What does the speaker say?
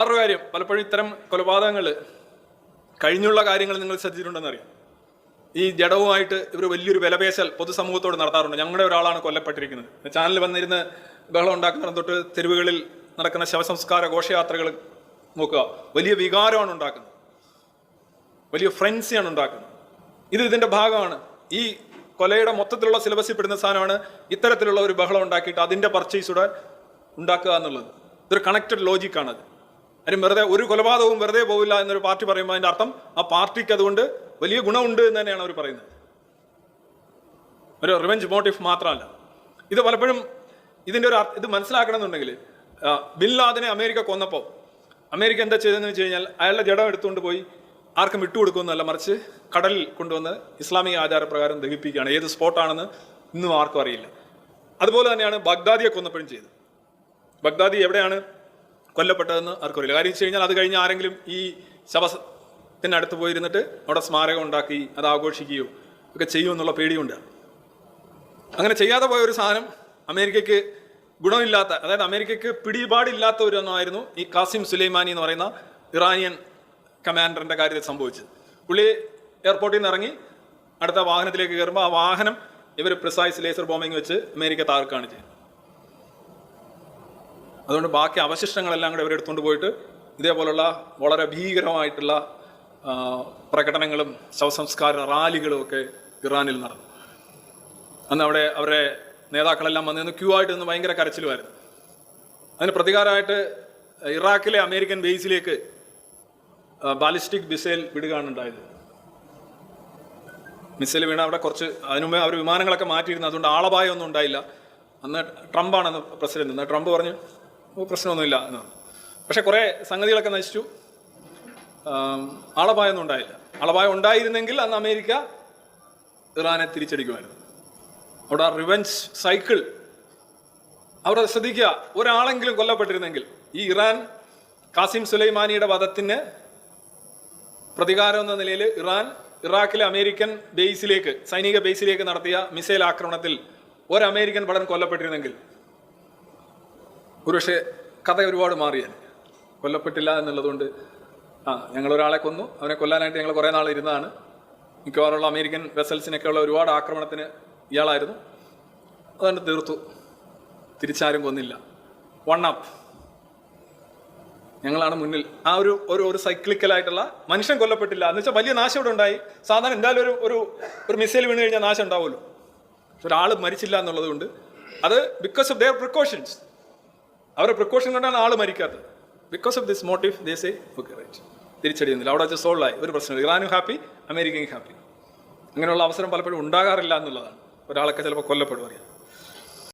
വേറൊരു കാര്യം പലപ്പോഴും ഇത്തരം കൊലപാതകങ്ങൾ കഴിഞ്ഞുള്ള കാര്യങ്ങൾ നിങ്ങൾ ശ്രദ്ധിച്ചിട്ടുണ്ടെന്നറിയാം. ഈ ജഡവുമായിട്ട് ഇവർ വലിയൊരു വിലപേശൽ പൊതുസമൂഹത്തോട് നടത്താറുണ്ട്. ഞങ്ങളുടെ ഒരാളാണ് കൊല്ലപ്പെട്ടിരിക്കുന്നത്. ചാനൽ വന്നിരുന്ന് ബഹളം ഉണ്ടാക്കുന്ന തൊട്ട് തെരുവുകളിൽ നടക്കുന്ന ശവസംസ്കാര ഘോഷയാത്രകൾ നോക്കുക. വലിയ വികാരമാണ് ഉണ്ടാക്കുന്നത്. വലിയ ഫ്രൻസിയാണ് ഉണ്ടാക്കുന്നത്. ഇത് ഇതിന്റെ ഭാഗമാണ്. ഈ കൊലയുടെ മൊത്തത്തിലുള്ള സിലബസിൽ പെടുന്ന സാധനമാണ് ഇത്തരത്തിലുള്ള ഒരു ബഹളം ഉണ്ടാക്കിയിട്ട് അതിന്റെ പർച്ചേസൂടെ ഉണ്ടാക്കുക എന്നുള്ളത്. ഇതൊരു കണക്റ്റഡ് ലോജിക്കാണത് അതിന് വെറുതെ ഒരു കൊലപാതകവും വെറുതെ പോവില്ല എന്നൊരു പാർട്ടി പറയുമ്പോൾ അതിന്റെ അർത്ഥം ആ പാർട്ടിക്ക് അതുകൊണ്ട് വലിയ ഗുണമുണ്ട് എന്ന് തന്നെയാണ് അവർ പറയുന്നത്. ഒരു റിവെഞ്ച് മോട്ടീവ് മാത്രമല്ല. ഇത് പലപ്പോഴും ഇതിന്റെ ഒരു ഇത് മനസ്സിലാക്കണമെന്നുണ്ടെങ്കിൽ ബിൻ ലാദനെ അമേരിക്ക കൊന്നപ്പോൾ അമേരിക്ക എന്താ ചെയ്തതെന്ന് വെച്ച് കഴിഞ്ഞാൽ അയാളുടെ ജഡം എടുത്തുകൊണ്ട് പോയി ആർക്കും വിട്ടുകൊടുക്കുമെന്നല്ല മറിച്ച് കടലിൽ കൊണ്ടുവന്ന് ഇസ്ലാമിക ആചാരപ്രകാരം ദഹിപ്പിക്കുകയാണ്. ഏത് സ്പോട്ടാണെന്ന് ഇന്നും ആർക്കും അറിയില്ല. അതുപോലെ തന്നെയാണ് ബഗ്ദാദിയെ കൊന്നപ്പോഴും ചെയ്തത്. ബഗ്ദാദി എവിടെയാണ് കൊല്ലപ്പെട്ടതെന്ന് ആർക്കറിയില്ല. കാര്യം വെച്ച് കഴിഞ്ഞാൽ അത് കഴിഞ്ഞ് ആരെങ്കിലും ഈ ശവത്തിനടുത്ത് പോയിരുന്നിട്ട് അവിടെ സ്മാരകം ഉണ്ടാക്കി അത് ആഘോഷിക്കുകയോ ഒക്കെ ചെയ്യുമെന്നുള്ള പേടിയുണ്ട്. അങ്ങനെ ചെയ്യാതെ പോയ ഒരു സാധനം അമേരിക്കയ്ക്ക് ഗുണമില്ലാത്ത അതായത് അമേരിക്കയ്ക്ക് പിടിപാടില്ലാത്ത ഒരു ഒന്നായിരുന്നു ഈ കാസിം സുലൈമാനി എന്ന് പറയുന്ന ഇറാനിയൻ കമാൻഡറിന്റെ കാര്യത്തിൽ സംഭവിച്ചത്. പുള്ളി എയർപോർട്ടിൽ നിന്ന് ഇറങ്ങി അടുത്ത വാഹനത്തിലേക്ക് കയറുമ്പോൾ ആ വാഹനം ഇവർ പ്രിസൈസ് ലേസർ ബോംബിങ് വെച്ച് അമേരിക്ക താർക്കാണ് ചെയ്തത്. അതുകൊണ്ട് ബാക്കി അവശിഷ്ടങ്ങളെല്ലാം കൂടെ ഇവരെടുത്തുകൊണ്ട് പോയിട്ട് ഇതേപോലുള്ള വളരെ ഭീകരമായിട്ടുള്ള പ്രകടനങ്ങളും ശവസംസ്കാര റാലികളും ഒക്കെ ഇറാനിൽ നടന്നു. അന്ന് അവിടെ അവരെ നേതാക്കളെല്ലാം വന്നിരുന്നു ക്യൂ ആയിട്ട് നിന്ന് ഭയങ്കര കരച്ചിലുമായിരുന്നു. അതിന് പ്രതികാരമായിട്ട് ഇറാഖിലെ അമേരിക്കൻ ബേസിലേക്ക് ബാലിസ്റ്റിക് മിസൈൽ വിടുകയാണ് ഉണ്ടായത് മിസൈൽ വീണ അവിടെ കുറച്ച് അതിനു മുമ്പേ അവർ വിമാനങ്ങളൊക്കെ മാറ്റിയിരുന്നു അതുകൊണ്ട് ആളപായമൊന്നും ഉണ്ടായില്ല. അന്ന് ട്രംപ് അന്ന് പ്രസിഡന്റ്. ട്രംപ് പറഞ്ഞു "ഓ, പ്രശ്നമൊന്നുമില്ല എന്നാണ് പക്ഷേ കുറേ സംഗതികളൊക്കെ നശിച്ചു. ആളപായൊന്നും ഉണ്ടായില്ല ആളപായം ഉണ്ടായിരുന്നെങ്കിൽ അന്ന് അമേരിക്ക ഇറാനെ തിരിച്ചടിക്കുമായിരുന്നു. അവിടെ ആ റിവെഞ്ച് സൈക്കിൾ അവിടെ ശ്രദ്ധിക്കുക. ഒരാളെങ്കിലും കൊല്ലപ്പെട്ടിരുന്നെങ്കിൽ ഈ ഇറാൻ കാസിം സുലൈമാനിയുടെ വധത്തിന് പ്രതികാരം എന്ന നിലയിൽ ഇറാൻ ഇറാഖിലെ അമേരിക്കൻ ബേസിലേക്ക് സൈനിക ബേസിലേക്ക് നടത്തിയ മിസൈൽ ആക്രമണത്തിൽ ഒരു അമേരിക്കൻ പടൻ കൊല്ലപ്പെട്ടിരുന്നെങ്കിൽ ഒരുപക്ഷെ കഥ ഒരുപാട് മാറിയാൽ കൊല്ലപ്പെട്ടില്ല എന്നുള്ളതുകൊണ്ട് ആ ഞങ്ങൾ ഒരാളെ കൊന്നു. അവനെ കൊല്ലാനായിട്ട് ഞങ്ങൾ കുറേ നാൾ ഇരുന്നതാണ്. മിക്കവാറുള്ള അമേരിക്കൻ വെസൽസിനൊക്കെയുള്ള ഒരുപാട് ആക്രമണത്തിന് ഇയാളായിരുന്നു. അതുകൊണ്ട് തീർത്തു. തിരിച്ചാരും കൊന്നില്ല. വൺ അപ്പ് ഞങ്ങളാണ് മുന്നിൽ. ആ ഒരു ഒരു ഒരു സൈക്ലിക്കലായിട്ടുള്ള മനുഷ്യൻ കൊല്ലപ്പെട്ടില്ല. എന്ന് വെച്ചാൽ വലിയ നാശം ഇവിടെ ഉണ്ടായി. സാധാരണ എന്തായാലും ഒരു ഒരു ഒരു മിസൈൽ വീണ് കഴിഞ്ഞാൽ നാശം ഉണ്ടാവുമല്ലോ. പക്ഷെ ഒരാൾ മരിച്ചില്ല എന്നുള്ളത് കൊണ്ട് അത് ബിക്കോസ് ഓഫ് ദെയർ പ്രിക്കോഷൻസ് അവരുടെ പ്രിക്കോഷൻ കൊണ്ടാണ് ആൾ മരിക്കാത്തത്. ബിക്കോസ് ഓഫ് ദിസ് മോട്ടീവ് ദേശേ ഓക്കെ റൈറ്റ് തിരിച്ചടിയുന്നില്ല അവിടെ വെച്ച് സോൾവ് ആയി. ഒരു പ്രശ്നമില്ല. ഇറാനും ഹാപ്പി അമേരിക്കയും ഹാപ്പി അങ്ങനെയുള്ള അവസരം പലപ്പോഴും ഉണ്ടാകാറില്ല എന്നുള്ളതാണ്. ഒരാളൊക്കെ ചിലപ്പോൾ കൊല്ലപ്പെടും അറിയാം.